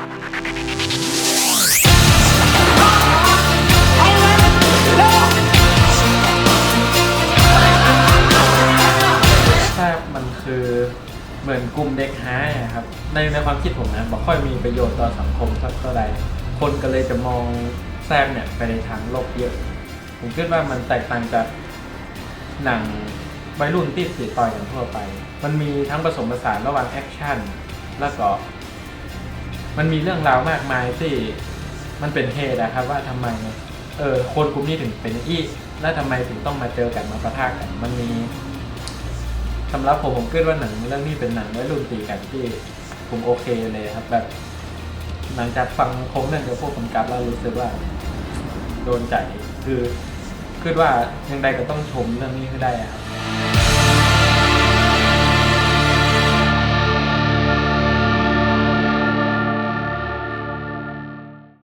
แทบมันคือเหมือนกลุ่มเด็กหายอะครับ ในในความคิดผมนะบอกค่อยมีประโยชน์ต่อสังคมสักเท่าใด คนก็เลยจะมองแซมเนี่ยไปในทางลบเยอะ ผมคิดว่ามันแตกต่างจากหนังวัยรุ่นที่สีต่อยกันทั่วไป มันมีทั้งผสมผสานระหว่างแอคชั่นแล้วก็ มันมีเรื่องราวมากมายที่มันเป็นเหตุนะครับว่าทำไมเออคนกลุ่มนี้ถึงเป็นอี้และทำไมถึงต้องมาเจอกันมาประทะกัน มันมีสำหรับผมผมคิดว่าหนังเรื่องนี้เป็นหนังวัยรุ่นตีกันที่ผมโอเคเลยครับ แบบหลังจากฟังโคมเรื่องกับพวกกำกับแล้วรู้สึกว่า โดนใจคือคิดว่ายังไงก็ต้องชมเรื่องนี้ให้ได้ครับ